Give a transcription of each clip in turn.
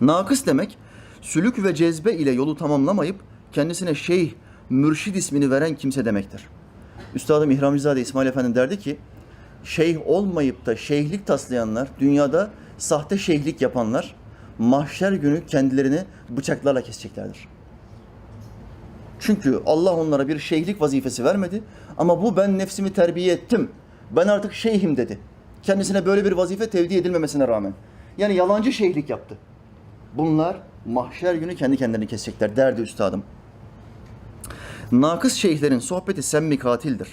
Nakıs demek sülük ve cezbe ile yolu tamamlamayıp kendisine şeyh, mürşid ismini veren kimse demektir. Üstadım İhramcızade İsmail Efendi derdi ki şeyh olmayıp da şeyhlik taslayanlar, dünyada sahte şeyhlik yapanlar mahşer günü kendilerini bıçaklarla keseceklerdir. Çünkü Allah onlara bir şeyhlik vazifesi vermedi ama bu ben nefsimi terbiye ettim. Ben artık şeyhim dedi. Kendisine böyle bir vazife tevdi edilmemesine rağmen. Yani yalancı şeyhlik yaptı. Bunlar mahşer günü kendi kendilerini kesecekler derdi üstadım. Nakıs şeyhlerin sohbeti semmi katildir.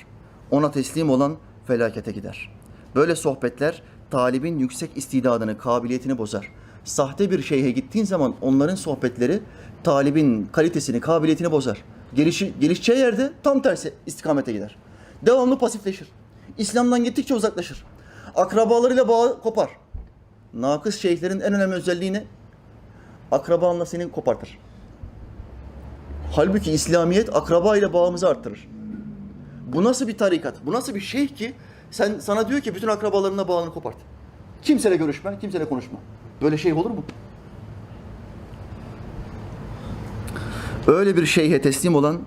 Ona teslim olan felakete gider. Böyle sohbetler talibin yüksek istidadını, kabiliyetini bozar. Sahte bir şeyhe gittiğin zaman onların sohbetleri talibin kalitesini, kabiliyetini bozar. Gelişi, gelişeceği yerde tam tersi istikamete gider. Devamlı pasifleşir. İslam'dan gittikçe uzaklaşır. Akrabalarıyla bağı kopar. Nakıs şeyhlerin en önemli özelliği ne? Akrabanla seni kopartır. Halbuki İslamiyet akraba ile bağımızı arttırır. Bu nasıl bir tarikat? Bu nasıl bir şeyh ki sen sana diyor ki bütün akrabalarına bağını kopart. Kimseyle görüşme, kimseyle konuşma. Böyle şey olur mu? Öyle bir şeyhe teslim olan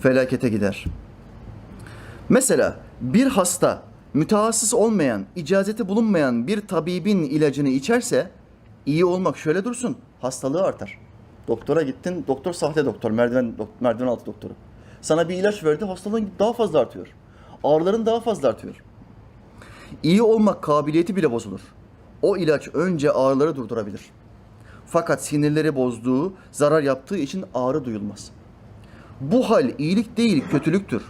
felakete gider. Mesela bir hasta mütehassıs olmayan, icazeti bulunmayan bir tabibin ilacını içerse iyi olmak şöyle dursun, hastalığı artar. Doktora gittin, doktor sahte doktor, merdiven, merdiven altı doktoru. Sana bir ilaç verdi, hastalığın daha fazla artıyor. Ağrıların daha fazla artıyor. İyi olmak kabiliyeti bile bozulur. O ilaç önce ağrıları durdurabilir. Fakat sinirleri bozduğu, zarar yaptığı için ağrı duyulmaz. Bu hal iyilik değil, kötülüktür.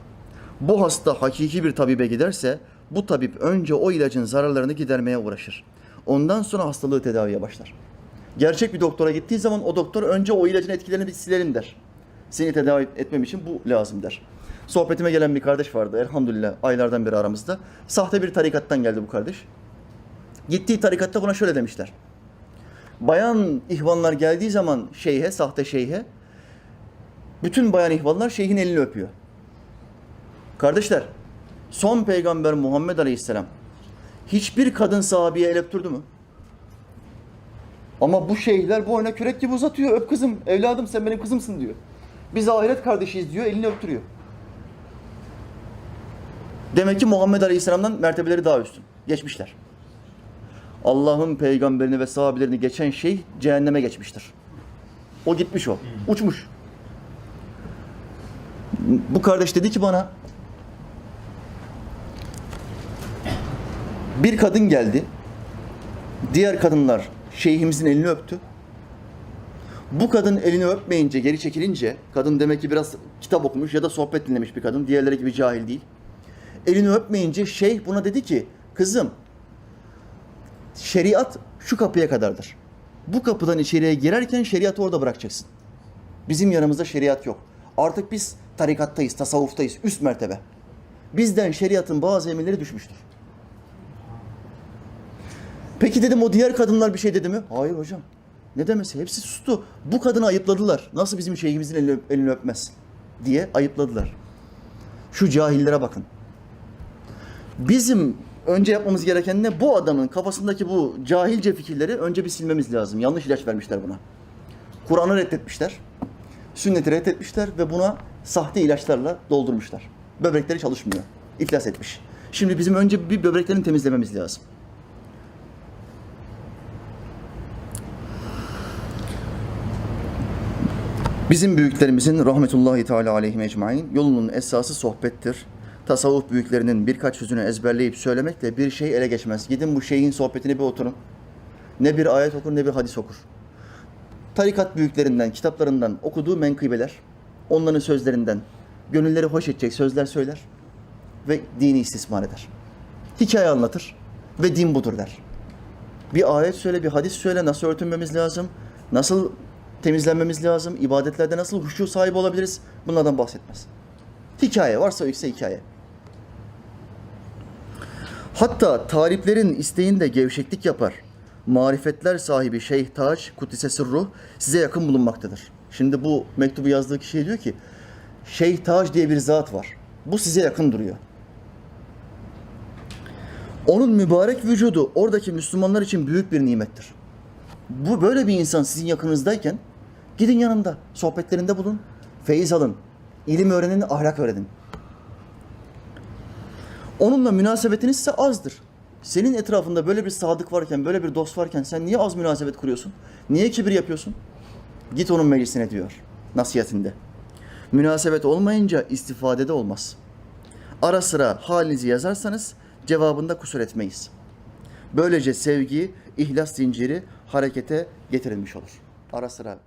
Bu hasta hakiki bir tabibe giderse, bu tabip önce o ilacın zararlarını gidermeye uğraşır. Ondan sonra hastalığı tedaviye başlar. Gerçek bir doktora gittiği zaman o doktor önce o ilacın etkilerini bir silelim der. Seni tedavi etmem için bu lazım der. Sohbetime gelen bir kardeş vardı elhamdülillah aylardan beri aramızda. Sahte bir tarikattan geldi bu kardeş. Gittiği tarikatta buna şöyle demişler. Bayan ihvanlar geldiği zaman şeyhe, sahte şeyhe, bütün bayan ihvanlar şeyhin elini öpüyor. Kardeşler, son peygamber Muhammed Aleyhisselam hiçbir kadın sahabeye el öptürdü mü? Ama bu şeyhler boyuna kürek gibi uzatıyor. Öp kızım, evladım sen benim kızımsın diyor. Biz ahiret kardeşiyiz diyor, elini öptürüyor. Demek ki Muhammed Aleyhisselam'dan mertebeleri daha üstün. Geçmişler. Allah'ın peygamberini ve sahabelerini geçen şey cehenneme geçmiştir. O gitmiş o. Uçmuş. Bu kardeş dedi ki bana bir kadın geldi. Diğer kadınlar şeyhimizin elini öptü. Bu kadın elini öpmeyince, geri çekilince, kadın demek ki biraz kitap okumuş ya da sohbet dinlemiş bir kadın. Diğerleri gibi cahil değil. Elini öpmeyince şeyh buna dedi ki, kızım şeriat şu kapıya kadardır. Bu kapıdan içeriye girerken şeriatı orada bırakacaksın. Bizim yanımızda şeriat yok. Artık biz tarikattayız, tasavvuftayız, üst mertebe. Bizden şeriatın bazı emirleri düşmüştür. Peki dedim o diğer kadınlar bir şey dedi mi? Hayır hocam. Ne demesi? Hepsi sustu. Bu kadını ayıpladılar. Nasıl bizim şeyhimizin elini, elini öpmez diye ayıpladılar. Şu cahillere bakın. Bizim önce yapmamız gereken ne? Bu adamın kafasındaki bu cahilce fikirleri önce bir silmemiz lazım. Yanlış ilaç vermişler buna. Kur'an'ı reddetmişler. Sünneti reddetmişler ve buna sahte ilaçlarla doldurmuşlar. Böbrekleri çalışmıyor. İflas etmiş. Şimdi bizim önce bir böbreklerini temizlememiz lazım. Bizim büyüklerimizin rahmetullahi teala aleyhim ecmain yolunun esası sohbettir. Tasavvuf büyüklerinin birkaç sözünü ezberleyip söylemekle bir şey ele geçmez. Gidin bu şeyhin sohbetine bir oturun. Ne bir ayet okur ne bir hadis okur. Tarikat büyüklerinden, kitaplarından okuduğu menkıbeler, onların sözlerinden gönülleri hoş edecek sözler söyler ve dini istismar eder. Hikaye anlatır ve din budur der. Bir ayet söyle, bir hadis söyle, nasıl örtünmemiz lazım, nasıl temizlenmemiz lazım, ibadetlerde nasıl huşu sahibi olabiliriz bunlardan bahsetmez. Hikaye varsa yükse hikaye. Hatta taliplerin isteğinde gevşeklik yapar. Marifetler sahibi Şeyh Taç, Kudüs'e sırruh size yakın bulunmaktadır. Şimdi bu mektubu yazdığı kişi diyor ki, Şeyh Taç diye bir zat var. Bu size yakın duruyor. Onun mübarek vücudu oradaki Müslümanlar için büyük bir nimettir. Bu böyle bir insan sizin yakınızdayken gidin yanında, sohbetlerinde bulun, feyiz alın, ilim öğrenin, ahlak öğrenin. Onunla münasebetiniz ise azdır. Senin etrafında böyle bir sadık varken, böyle bir dost varken sen niye az münasebet kuruyorsun? Niye kibir yapıyorsun? Git onun meclisine diyor nasihatinde. Münasebet olmayınca istifade de olmaz. Ara sıra halinizi yazarsanız cevabında kusur etmeyiz. Böylece sevgi, ihlas zinciri harekete getirilmiş olur. Ara sıra